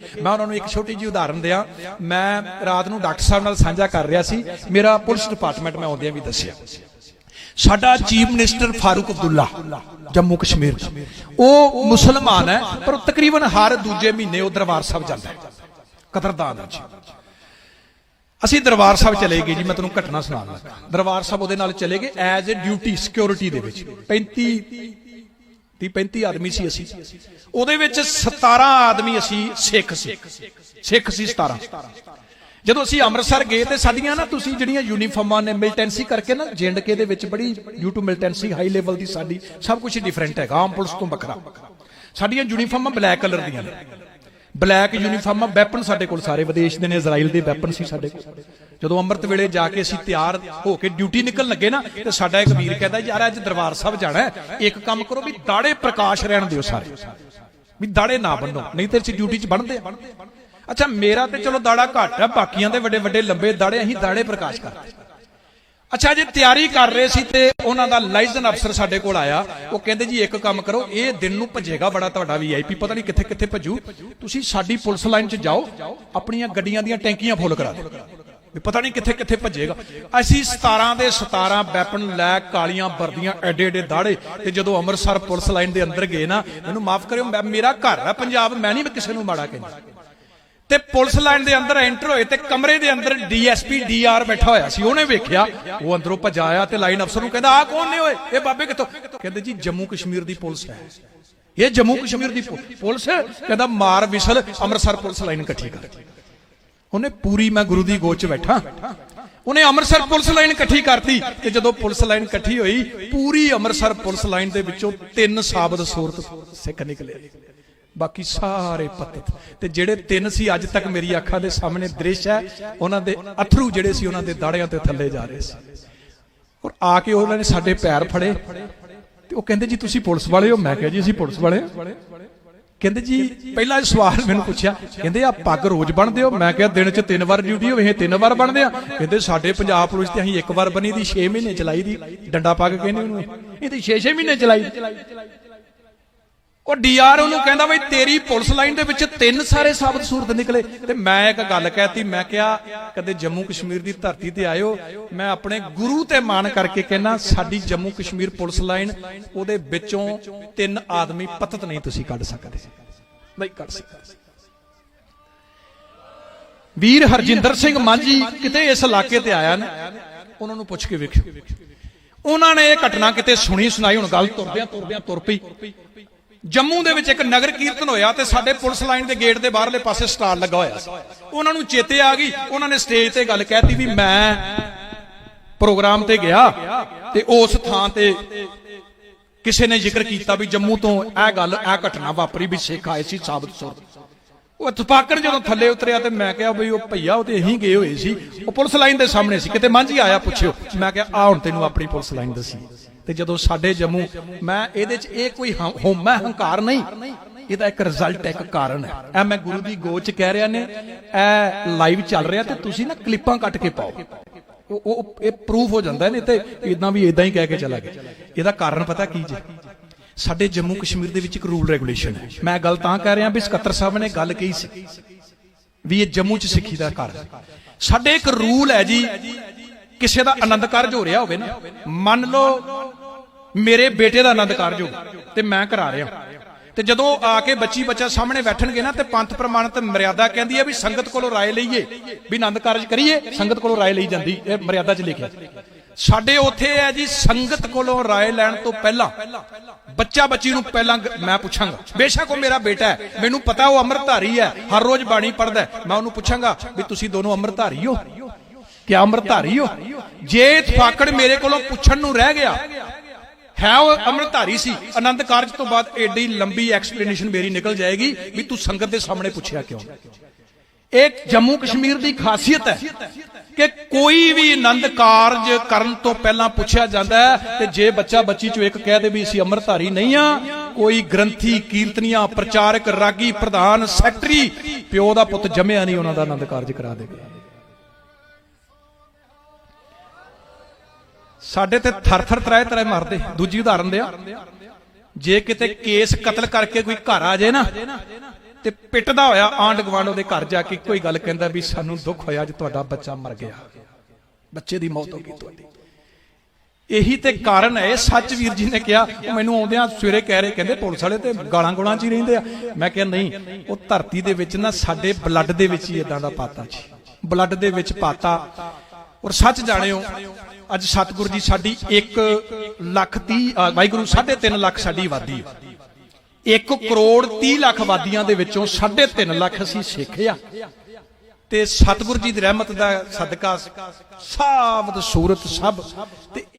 ਮੈਂ ਉਹਨਾਂ ਨੂੰ ਇੱਕ ਛੋਟੀ ਜਿਹੀ ਉਦਾਹਰਨ ਦਿਆਂ। ਮੈਂ ਰਾਤ ਨੂੰ ਡਾਕਟਰ ਸਾਹਿਬ ਨਾਲ ਸਾਂਝਾ ਕਰ ਰਿਹਾ ਸੀ। ਮੇਰਾ ਪੁਲਿਸ ਡਿਪਾਰਟਮੈਂਟ ਮੈਂ ਆਉਂਦਿਆਂ ਵੀ ਦੱਸਿਆ। ਸਾਡਾ ਚੀਫ ਮਿਨਿਸਟਰ ਫਾਰੂਕ ਅਬਦੁੱਲਾ, ਜੰਮੂ ਕਸ਼ਮੀਰ ਦਾ। ਉਹ ਮੁਸਲਮਾਨ ਹੈ, ਪਰ ਤਕਰੀਬਨ ਹਰ ਦੂਜੇ ਮਹੀਨੇ ਉਹ ਦਰਬਾਰ ਸਾਹਿਬ ਜਾਂਦਾ ਹੈ। ਕਤਰਦਾਨ ਵਿੱਚ ਅਸੀਂ ਦਰਬਾਰ ਸਾਹਿਬ ਚਲੇ ਗਏ ਜੀ, ਮੈਂ ਤੁਹਾਨੂੰ ਘਟਨਾ ਸੁਣਾਉਣ ਲੱਗਾ। ਦਰਬਾਰ ਸਾਹਿਬ ਉਹਦੇ ਨਾਲ ਚਲੇ ਗਏ ਐਜ਼ ਅ ਡਿਊਟੀ ਸਿਕਿਉਰਿਟੀ ਦੇ ਵਿੱਚ। 35 ਤੀਹ 35 ਆਦਮੀ ਸੀ ਅਸੀਂ। ਉਹਦੇ ਵਿੱਚ 17 ਆਦਮੀ ਅਸੀਂ ਸਿੱਖ ਸੀ। ਸਿੱਖ ਸੀ 17 ਜਦੋਂ ਅਸੀਂ ਅੰਮ੍ਰਿਤਸਰ ਗਏ ਤੇ ਸਾਡੀਆਂ ਨਾ ਤੁਸੀਂ ਜਿਹੜੀਆਂ ਯੂਨੀਫਾਰਮਾਂ ਨੇ ਮਿਲਟੈਂਸੀ ਕਰਕੇ ਨਾ, ਜੈਂਡਕੇ ਦੇ ਵਿੱਚ ਬੜੀ due to militancy high level ਦੀ ਸਾਡੀ, ਸਭ ਕੁਝ ਡਿਫਰੈਂਟ ਹੈਗਾ, ਆਮ ਪੁਲਿਸ ਤੋਂ ਵੱਖਰਾ। ਸਾਡੀਆਂ ਯੂਨੀਫਾਰਮਾਂ ਬਲੈਕ ਕਲਰ ਦੀਆਂ ਨੇ। ਬਲੈਕ ਯੂਨੀਫਾਰਮਾਂ ਵੈਪਨ ਸਾਡੇ ਕੋਲ ਸਾਰੇ, ਵਿਦੇਸ਼ ਦੇ ਨੇ, ਇਜ਼ਰਾਈਲ ਦੇ ਵੈਪਨ ਸੀ ਸਾਡੇ ਕੋਲ। ਜਦੋਂ ਅੰਮ੍ਰਿਤ ਵੇਲੇ ਜਾ ਕੇ ਅਸੀਂ ਤਿਆਰ ਹੋ ਕੇ ਡਿਊਟੀ ਨਿਕਲਣ ਲੱਗੇ ਨਾ, ਤੇ ਸਾਡਾ ਇੱਕ ਵੀਰ ਕਹਿੰਦਾ, ਯਾਰ, ਅੱਜ ਦਰਬਾਰ ਸਾਹਿਬ ਜਾਣਾ ਇੱਕ ਕੰਮ ਕਰੋ ਵੀ ਦਾੜੇ ਪ੍ਰਕਾਸ਼ ਰਹਿਣ ਦਿਓ ਸਾਰੇ। ਵੀ ਦਾੜੇ ਨਾ ਬੰਨੋ, ਨਹੀਂ ਤੇ ਅਸੀਂ ਡਿਊਟੀ 'ਚ ਬਣਦੇ ਆ ਅੱਛਾ, ਮੇਰਾ ਤੇ ਚਲੋ ਦਾੜਾ ਘੱਟ ਆ ਬਾਕੀਆਂ ਦੇ ਵੱਡੇ ਵੱਡੇ ਲੰਬੇ ਦਾੜੇ, ਅਸੀਂ ਦਾੜੇ ਪ੍ਰਕਾਸ਼ ਕਰਦੇ ਅੱਛਾ, ਜੇ ਤਿਆਰੀ ਕਰ ਰਹੇ ਸੀ ਤੇ ਉਹਨਾਂ ਦਾ ਲਾਇਸਨ ਅਫਸਰ ਸਾਡੇ ਕੋਲ ਆਇਆ। ਉਹ ਕਹਿੰਦੇ, ਜੀ, ਇੱਕ ਕੰਮ ਕਰੋ, ਇਹ ਦਿਨ ਨੂੰ ਭੱਜੇਗਾ ਬੜਾ ਤੁਹਾਡਾ ਵੀਆਈਪੀ। ਪਤਾ ਨਹੀਂ ਕਿੱਥੇ ਕਿੱਥੇ ਭੱਜੂ। ਤੁਸੀਂ ਸਾਡੀ ਪੁਲਿਸ ਲਾਈਨ 'ਚ ਜਾਓ, ਆਪਣੀਆਂ ਗੱਡੀਆਂ ਦੀਆਂ ਟੈਂਕੀਆਂ ਫੁੱਲ ਕਰਾ ਦਿਓ। ਵੀ ਪਤਾ ਨਹੀਂ ਕਿੱਥੇ ਕਿੱਥੇ ਭੱਜੇਗਾ। ਅਸੀਂ 17 ਦੇ 17 ਵੈਪਨ ਲੈ ਕਾਲੀਆਂ ਵਰਦੀਆਂ ਐਡੇ ਐਡੇ ਦਾੜੇ ਤੇ ਜਦੋਂ ਅੰਮ੍ਰਿਤਸਰ ਪੁਲਿਸ ਲਾਈਨ ਦੇ ਅੰਦਰ ਗਏ ਨਾ, ਮੈਨੂੰ ਮਾਫ ਕਰਿਓ ਮੇਰਾ ਘਰ ਹੈ ਪੰਜਾਬ, ਮੈਂ ਨਹੀਂ ਕਿਸੇ ਨੂੰ ਮਾੜਾ ਕਹਿੰਦਾ। ਤੇ ਪੁਲਿਸ ਲਾਈਨ ਦੇ ਅੰਦਰ ਐਂਟਰ ਹੋਏ ਤੇ ਕਮਰੇ ਦੇ ਅੰਦਰ ਡੀਐਸਪੀ ਡੀਆਰ ਬੈਠਾ ਹੋਇਆ ਸੀ, ਉਹਨੇ ਵੇਖਿਆ, ਉਹ ਅੰਦਰੋਂ ਭੱਜ ਆਇਆ ਤੇ ਲਾਈਨ ਅਫਸਰ ਨੂੰ ਕਹਿੰਦਾ ਆ ਕੌਣ ਨੇ ਓਏ? ਇਹ ਬਾਬੇ ਕਿੱਥੋਂ? ਕਹਿੰਦੇ, ਜੀ, ਜੰਮੂ ਕਸ਼ਮੀਰ ਦੀ ਪੁਲਿਸ ਹੈ। ਇਹ ਜੰਮੂ ਕਸ਼ਮੀਰ ਦੀ ਪੁਲਿਸ ਕਹਿੰਦਾ, ਮਾਰ ਵਿਸਲ ਅੰਮ੍ਰਿਤਸਰ ਪੁਲਿਸ ਲਾਈਨ ਇਕੱਠੀ ਕਰ। ਉਹਨੇ ਪੂਰੀ ਮੈਂ ਗੁਰੂ ਦੀ ਗੋਚ 'ਚ ਬੈਠਾ। ਉਹਨੇ ਅੰਮ੍ਰਿਤਸਰ ਪੁਲਿਸ ਲਾਈਨ ਇਕੱਠੀ ਕਰਤੀ ਤੇ ਜਦੋਂ ਪੁਲਿਸ ਲਾਈਨ ਇਕੱਠੀ ਹੋਈ, ਪੂਰੀ ਅੰਮ੍ਰਿਤਸਰ ਪੁਲਿਸ ਲਾਈਨ ਦੇ ਵਿੱਚੋਂ ਤਿੰਨ ਸਾਬਤ ਸੂਰਤ ਸਿੱਖ ਨਿਕਲੇ। ਬਾਕੀ ਸਾਰੇ ਪਤਤ। ਤੇ ਜਿਹੜੇ ਤਿੰਨ ਸੀ, ਅੱਜ ਤੱਕ ਮੇਰੀ ਅੱਖਾਂ ਦੇ ਸਾਹਮਣੇ ਦ੍ਰਿਸ਼ ਹੈ, ਉਹਨਾਂ ਦੇ ਅਥਰੂ ਜਿਹੜੇ ਸੀ, ਉਹਨਾਂ ਦੇ ਦਾੜਿਆਂ ਤੇ ਥੱਲੇ ਜਾ ਰਹੇ ਸੀ। ਔਰ ਆ ਕੇ ਉਹਨਾਂ ਨੇ ਸਾਡੇ ਪੈਰ ਫੜੇ। ਤੇ ਉਹ ਕਹਿੰਦੇ ਜੀ, ਤੁਸੀਂ ਪੁਲਿਸ ਵਾਲੇ ਹੋ? ਮੈਂ ਕਿਹਾ ਜੀ, ਅਸੀਂ ਪੁਲਿਸ ਵਾਲੇ ਹਾਂ। ਕਹਿੰਦੇ ਜੀ ਪਹਿਲਾ ਸਵਾਲ ਮੈਨੂੰ ਪੁੱਛਿਆ। ਕਹਿੰਦੇ ਆ ਪੱਗ ਰੋਜ਼ ਬਣਦੇ ਹੋ? ਮੈਂ ਕਿਹਾ ਦਿਨ 'ਚ ਤਿੰਨ ਵਾਰ ਡਿਊਟੀ ਹੋਵੇ ਇਹ ਤਿੰਨ ਵਾਰ ਬਣਦੇ ਆ। ਕਹਿੰਦੇ ਸਾਡੇ ਪੰਜਾਬ ਪੁਲਿਸ ਤੇ ਅਸੀਂ ਇੱਕ ਵਾਰ ਬਣੀ ਦੀ 6 ਮਹੀਨੇ ਚਲਾਈ ਦੀ ਡੰਡਾ ਪੱਗ ਕਹਿੰਦੇ ਉਹਨੂੰ। ਇਹ ਤੇ 6-6 ਮਹੀਨੇ ਚਲਾਈ। ਉਹ ਡੀਆਰ ਨੂੰ ਕਹਿੰਦਾ ਬਈ ਤੇਰੀ ਪੁਲਿਸ ਲਾਈਨ ਦੇ ਵਿੱਚ ਤਿੰਨ ਸਾਰੇ ਸਾਬਤ ਸੂਰਤ ਨਿਕਲੇ। ਤੇ ਮੈਂ ਇੱਕ ਗੱਲ ਕਹਿਤੀ, ਮੈਂ ਕਿਹਾ, ਕਦੇ ਜੰਮੂ ਕਸ਼ਮੀਰ ਦੀ ਧਰਤੀ ਤੇ ਆਇਓ, ਮੈਂ ਆਪਣੇ ਗੁਰੂ ਤੇ ਮਾਣ ਕਰਕੇ ਕਹਿਣਾ ਸਾਡੀ ਜੰਮੂ ਕਸ਼ਮੀਰ ਪੁਲਿਸ ਲਾਈਨ ਉਹਦੇ ਵਿੱਚੋਂ ਤਿੰਨ ਆਦਮੀ ਪਤਤ ਨਹੀਂ ਤੁਸੀਂ ਕੱਢ ਸਕਦੇ। ਨਹੀਂ ਕੱਢ ਸਕਦੇ। ਵੀਰ ਹਰਜਿੰਦਰ ਸਿੰਘ ਮਾਂਜੀ ਕਿਤੇ ਇਸ ਇਲਾਕੇ ਤੇ ਆਇਆ ਨਾ, ਉਹਨਾਂ ਨੂੰ ਪੁੱਛ ਕੇ ਵੇਖਿਓ। ਉਹਨਾਂ ਨੇ ਇਹ ਘਟਨਾ ਕਿਤੇ ਸੁਣੀ ਸੁਣਾਈ, ਹੁਣ ਗੱਲ ਤੁਰਦਿਆਂ ਤੁਰਦਿਆਂ ਤੁਰ ਪਈ। ਜੰਮੂ ਦੇ ਵਿੱਚ ਇੱਕ ਨਗਰ ਕੀਰਤਨ ਹੋਇਆ ਤੇ ਸਾਡੇ ਪੁਲਿਸ ਲਾਈਨ ਦੇ ਗੇਟ ਦੇ ਬਾਹਰਲੇ ਪਾਸੇ ਸਟਾਲ ਲੱਗਾ ਹੋਇਆ ਸੀ। ਉਹਨਾਂ ਨੂੰ ਚੇਤੇ ਆ ਗਈ, ਉਹਨਾਂ ਨੇ ਸਟੇਜ ਤੇ ਗੱਲ ਕਹਿਤੀ ਵੀ ਮੈਂ ਪ੍ਰੋਗਰਾਮ ਤੇ ਗਿਆ ਤੇ ਉਸ ਥਾਂ ਤੇ ਕਿਸੇ ਨੇ ਜ਼ਿਕਰ ਕੀਤਾ ਵੀ ਜੰਮੂ ਤੋਂ ਇਹ ਗੱਲ, ਇਹ ਘਟਨਾ ਵਾਪਰੀ ਵੀ ਸਿੱਖ ਆਏ ਸੀ ਸਾਬਤ ਸੁਰ। ਉਹ ਤਪਾਕਰ ਜਦੋਂ ਥੱਲੇ ਉਤਰਿਆ ਤੇ ਮੈਂ ਕਿਹਾ ਬਈ ਉਹ ਭਈਆ, ਉਹ ਤੇ ਅਸੀਂ ਗਏ ਹੋਏ ਸੀ। ਉਹ ਪੁਲਿਸ ਲਾਈਨ ਦੇ ਸਾਹਮਣੇ ਸੀ। ਕਿਤੇ ਮਾਂਝੀ ਆਇਆ ਪੁੱਛਿਓ। ਮੈਂ ਕਿਹਾ, ਆ ਹੁਣ ਤੈਨੂੰ ਆਪਣੀ ਪੁਲਿਸ ਲਾਈਨ ਦੱਸੀ। ਤੇ ਜਦੋਂ ਸਾਡੇ ਜੰਮੂ, ਮੈਂ ਇਹਦੇ 'ਚ ਇਹ ਕੋਈ ਹੰ- ਹੋਮਾ ਹੰਕਾਰ ਨਹੀਂ। ਇਹਦਾ ਇੱਕ ਰਿਜ਼ਲਟ ਹੈ ਇੱਕ ਕਾਰਨ ਹੈ। ਇਹ ਮੈਂ ਗੁਰੂ ਦੀ ਗੋਚ ਕਹਿ ਰਿਹਾ ਨੇ, ਇਹ ਲਾਈਵ ਚੱਲ ਰਿਹਾ ਤੇ ਤੁਸੀਂ ਨਾ ਕਲਿੱਪਾਂ ਕੱਟ ਕੇ ਪਾਓ। ਉਹ ਉਹ ਇਹ ਪ੍ਰੂਫ ਹੋ ਜਾਂਦਾ ਨਹੀਂ ਤੇ ਇਦਾਂ ਵੀ ਇਦਾਂ ਹੀ ਕਹਿ ਕੇ ਚਲਾ ਗਿਆ। ਇਹਦਾ ਕਾਰਨ ਪਤਾ ਕੀ ਜੀ? ਸਾਡੇ ਜੰਮੂ ਕਸ਼ਮੀਰ ਦੇ ਵਿੱਚ ਇੱਕ ਰੂਲ ਰੈਗੂਲੇਸ਼ਨ ਹੈ। ਮੈਂ ਗੱਲ ਤਾਂ ਕਹਿ ਰਿਹਾ ਵੀ ਸਕੱਤਰ ਸਾਹਿਬ ਨੇ ਗੱਲ ਕਹੀ ਸੀ ਵੀ ਇਹ ਜੰਮੂ ਚ ਸਿੱਖੀ ਦਾ ਘਰ ਸਾਡੇ ਇੱਕ ਰੂਲ ਹੈ ਜੀ, ਕਿਸੇ ਦਾ ਆਨੰਦ ਕਾਰਜ ਹੋ ਰਿਹਾ ਹੋਵੇ ਨਾ, ਮੰਨ ਲਓ ਮੇਰੇ ਬੇਟੇ ਦਾ ਆਨੰਦ ਕਾਰਜੋ ਤੇ ਮੈਂ ਕਰਾ ਰਿਹਾ। ਤੇ ਜਦੋਂ ਆ ਕੇ ਬੱਚੀ ਬੱਚਾ ਸਾਹਮਣੇ ਬੈਠਣਗੇ ਨਾ ਤੇ ਪੰਥ ਪ੍ਰਮਾਣਿਤ ਮਰਿਆਦਾ ਕਹਿੰਦੀ ਹੈ ਵੀ ਸੰਗਤ ਕੋਲੋਂ ਰਾਏ ਲਈਏ, ਵੀ ਆਨੰਦ ਕਾਰਜ ਕਰੀਏ, ਸੰਗਤ ਕੋਲੋਂ ਰਾਏ ਲਈ ਜਾਂਦੀ, ਇਹ ਮਰਿਆਦਾ 'ਚ ਲਿਖਿਆ। ਸਾਡੇ ਉੱਥੇ ਹੈ ਜੀ ਸੰਗਤ ਕੋਲੋਂ ਰਾਏ ਲੈਣ ਤੋਂ ਪਹਿਲਾਂ ਬੱਚਾ ਬੱਚੀ ਨੂੰ ਪਹਿਲਾਂ ਮੈਂ ਪੁੱਛਾਂਗਾ। ਬੇਸ਼ੱਕ ਉਹ ਮੇਰਾ ਬੇਟਾ ਹੈ, ਮੈਨੂੰ ਪਤਾ ਉਹ ਅੰਮ੍ਰਿਤਧਾਰੀ ਹੈ, ਹਰ ਰੋਜ਼ ਬਾਣੀ ਪੜਦਾ ਮੈਂ ਉਹਨੂੰ ਪੁੱਛਾਂਗਾ ਵੀ ਤੁਸੀਂ ਦੋਨੋਂ ਅੰਮ੍ਰਿਤਧਾਰੀ ਹੋ? ਕਿ ਅੰਮ੍ਰਿਤਧਾਰੀ ਹੋ? ਜੇ ਫਾਕੜ ਮੇਰੇ ਕੋਲੋਂ ਪੁੱਛਣ ਨੂੰ ਰਹਿ ਗਿਆ ਹੈ ਉਹ ਅੰਮ੍ਰਿਤਧਾਰੀ ਸੀ। ਆਨੰਦ ਕਾਰਜ ਤੋਂ ਬਾਅਦ ਏਡੀ ਲੰਬੀ ਐਕਸਪਲੇਨੇਸ਼ਨ ਮੇਰੀ ਨਿਕਲ ਜਾਏਗੀ ਵੀ ਤੂੰ ਸੰਗਤ ਦੇ ਸਾਹਮਣੇ ਪੁੱਛਿਆ ਕਿਉਂ? ਇਹ ਜੰਮੂ ਕਸ਼ਮੀਰ ਦੀ ਖਾਸੀਅਤ ਹੈ ਕਿ ਕੋਈ ਵੀ ਆਨੰਦ ਕਾਰਜ ਕਰਨ ਤੋਂ ਪਹਿਲਾਂ ਪੁੱਛਿਆ ਜਾਂਦਾ ਹੈ ਤੇ ਜੇ ਬੱਚਾ ਬੱਚੀ ਚੋਂ ਇੱਕ ਕਹਿ ਦੇ ਵੀ ਅਸੀਂ ਅੰਮ੍ਰਿਤਧਾਰੀ ਨਹੀਂ ਆ ਕੋਈ ਗ੍ਰੰਥੀ, ਕੀਰਤਨੀਆਂ, ਪ੍ਰਚਾਰਕ, ਰਾਗੀ ਪ੍ਰਧਾਨ, ਸੈਕਟਰੀ, ਪਿਓ ਦਾ ਪੁੱਤ ਜੰਮਿਆ ਨਹੀਂ, ਉਹਨਾਂ ਦਾ ਆਨੰਦ ਕਾਰਜ ਕਰਾ ਦੇਗਾ। ਸਾਡੇ ਤੇ ਥਰ ਥਰ ਤਰਾਏ ਤਰਾਏ ਮਰਦੇ। ਦੂਜੀ ਉਦਾਹਰਨ ਦਿਆ ਜੇ ਕਿਤੇ ਕੇਸ ਕਤਲ ਕਰਕੇ ਕੋਈ ਘਰ ਆ ਜਾਏ ਨਾ, ਤੇ ਪਿੱਟਦਾ ਹੋਇਆ ਆਂਡ ਗਵਾਂਡ ਉਹਦੇ ਘਰ ਜਾ ਕੇ ਕੋਈ ਗੱਲ ਕਹਿੰਦਾ ਵੀ ਸਾਨੂੰ ਦੁੱਖ ਹੋਇਆ ਅੱਜ ਤੁਹਾਡਾ ਬੱਚਾ ਮਰ ਗਿਆ। ਬੱਚੇ ਦੀ ਮੌਤ ਹੋ ਗਈ ਤੁਹਾਡੀ। ਇਹੀ ਤੇ ਕਾਰਨ ਹੈ, ਇਹ ਸੱਚ ਵੀਰ ਜੀ ਨੇ ਕਿਹਾ, ਉਹ ਮੈਨੂੰ ਆਉਂਦਿਆਂ ਸਵੇਰੇ ਕਹਿ ਰਹੇ, ਕਹਿੰਦੇ ਪੁਲਿਸ ਵਾਲੇ ਤੇ ਗਾਲਾਂ ਗੋਲਾਂ 'ਚ ਹੀ ਰਹਿੰਦੇ ਆ। ਮੈਂ ਕਿਹਾ, ਨਹੀਂ, ਉਹ ਧਰਤੀ ਦੇ ਵਿੱਚ ਨਾ ਸਾਡੇ ਬਲੱਡ ਦੇ ਵਿੱਚ ਹੀ ਇਦਾਂ ਦਾ ਪਾਤਾ ਜੀ। ਬਲੱਡ ਦੇ ਵਿੱਚ ਪਾਤਾ। ਔਰ ਸੱਚ ਜਾਣਿਓ ਅੱਜ ਸਤਿਗੁਰੂ ਜੀ ਸਾਡੀ 1 ਲੱਖ 30 ਵਾਹਿਗੁਰੂ 3.5 ਲੱਖ ਸਾਡੀ ਆਬਾਦੀ ਹੈ 1 ਕਰੋੜ 30 ਲੱਖ ਆਬਾਦੀਆਂ ਦੇ ਵਿੱਚੋਂ 3.5 ਲੱਖ ਅਸੀਂ ਸਿੱਖ ਆ। ਤੇ ਸਤਿਗੁਰੂ ਜੀ ਦੀ ਰਹਿਮਤ ਦਾ ਸਦਕਾ ਸਾਬਤ ਸੂਰਤ ਸਭ। ਤੇ